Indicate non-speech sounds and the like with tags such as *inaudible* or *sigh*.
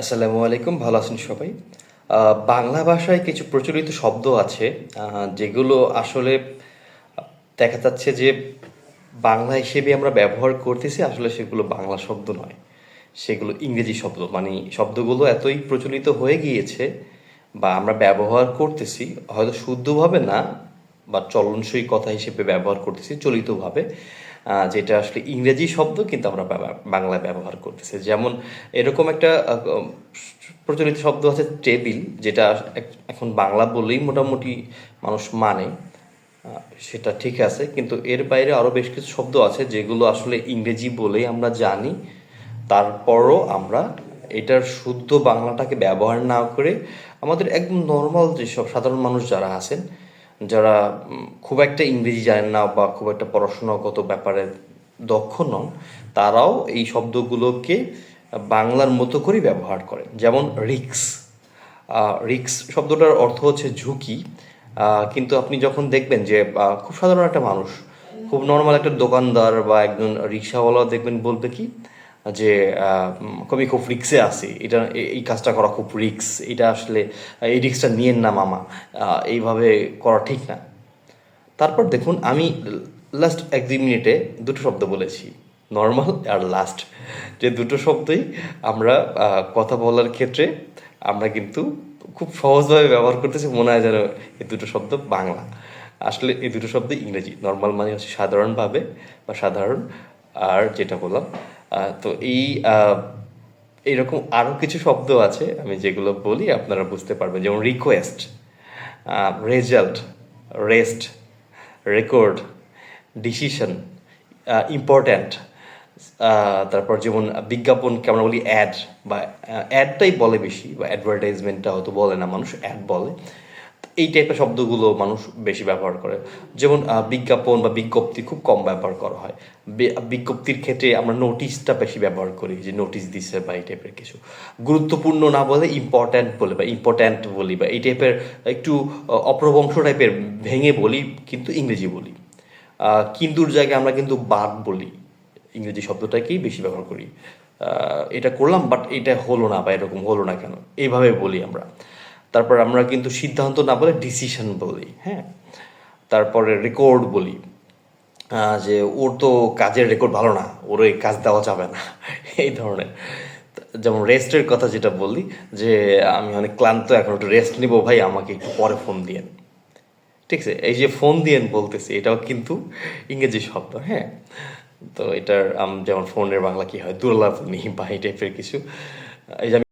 আসসালামু আলাইকুম, ভালো আছেন সবাই? বাংলা ভাষায় কিছু প্রচলিত শব্দ আছে যেগুলো আসলে দেখা যাচ্ছে যে বাংলা হিসেবে আমরা ব্যবহার করতেছি, আসলে সেগুলো বাংলা শব্দ নয়। সেগুলো ইংরেজি শব্দ মানে শব্দগুলো এতই প্রচলিত হয়ে গিয়েছে বা আমরা ব্যবহার করতেছি, হয়তো শুদ্ধভাবে না, বা চলনসই কথা হিসেবে ব্যবহার করতেছি, চলিতভাবে। যেটা আসলে ইংরেজি শব্দ কিন্তু আমরা বাংলায় ব্যবহার করতেছি। যেমন এরকম একটা প্রচলিত শব্দ আছে টেবিল, যেটা এখন বাংলা বললেই মোটামুটি মানুষ মানে। সেটা ঠিক আছে, কিন্তু এর বাইরে আরও বেশ কিছু শব্দ আছে যেগুলো আসলে ইংরেজি বলেই আমরা জানি। তারপরও আমরা এটার শুদ্ধ বাংলাটাকে ব্যবহার না করে আমাদের একদম নর্মাল যেসব সাধারণ মানুষ যারা আছেন যারা খুব একটা ইংরেজি জানেন না বা খুব একটা পড়াশোনাগত ব্যাপারে দক্ষ নন, তারাও এই শব্দগুলোকে বাংলার মতো করে ব্যবহার করেন। যেমন রিক্স। রিক্স শব্দটার অর্থ হচ্ছে ঝুঁকি। কিন্তু আপনি যখন দেখবেন যে খুব সাধারণ একটা মানুষ, খুব নর্মাল একটা দোকানদার বা একজন রিক্সাওয়ালা দেখবেন বলবে কি যে আমি খুব রিক্সে আছি। এটা, এই কাজটা করা খুব রিক্স এটা আসলে, এই রিক্সটা নিয়েন না মামা। এইভাবে করা ঠিক না। তারপর দেখুন, আমি লাস্ট এক দুই মিনিটে দুটো শব্দ বলেছি। নর্মাল আর লাস্ট যে দুটো শব্দই আমরা কথা বলার ক্ষেত্রে আমরা কিন্তু খুব সহজভাবে ব্যবহার করতেছি, মনে হয় যেন এই দুটো শব্দ বাংলা। আসলে এই দুটো শব্দ ইংরেজি। নর্মাল মানে হচ্ছে সাধারণভাবে বা সাধারণ। আর যেটা বললাম তো এই আহ, এইরকম আরও কিছু শব্দ আছে আমি যেগুলো বলি আপনারা বুঝতে পারবেন যেমন request result rest record decision important তারপর যেমন বিজ্ঞাপনকে আমরা বলি অ্যাড বা অ্যাডটাই বলে বেশি বা অ্যাডভার্টাইজমেন্টটা হয়তো বলে না মানুষ অ্যাড বলে। এই টাইপের শব্দগুলো মানুষ বেশি ব্যবহার করে। যেমন বিজ্ঞাপন বা বিজ্ঞপ্তি খুব কম ব্যবহার করা হয়। বিজ্ঞপ্তির ক্ষেত্রে আমরা নোটিশটা বেশি ব্যবহার করি যে নোটিশ দিচ্ছে বা এই টাইপের কিছু। গুরুত্বপূর্ণ না বলে ইম্পর্ট্যান্ট বলে বা ইম্পর্ট্যান্ট বলি বা এই টাইপের একটু অপ্রবংশ টাইপের ভেঙে বলি, কিন্তু ইংরেজি বলি। কিন্তুর জায়গায় আমরা কিন্তু বাদ বলি। ইংরেজি শব্দটাকেই বেশি ব্যবহার করি। এটা করলাম বাট এটা হলো না বা এরকম হলো না কেন? এইভাবে বলি আমরা। তারপর আমরা কিন্তু সিদ্ধান্ত না বলে ডিসিশন বলি হ্যাঁ? তারপরে রেকর্ড বলি যে ওর তো কাজের রেকর্ড ভালো না, ওর এই কাজ দেওয়া যাবে না, *laughs* এই ধরনের। যেমন রেস্টের কথা যেটা বলি, যে আমি অনেক ক্লান্ত, এখন একটু রেস্ট নিব ভাই, আমাকে একটু পরে ফোন দিয়েন। ঠিক আছে? এই যে ফোন দিয়েন বলতেছি, এটাও কিন্তু ইংরেজি শব্দ হ্যাঁ? তো এটার যেমন ফোনের বাংলা কি হয় দুর্লাভনী বা এই টাইপের কিছু। এই যে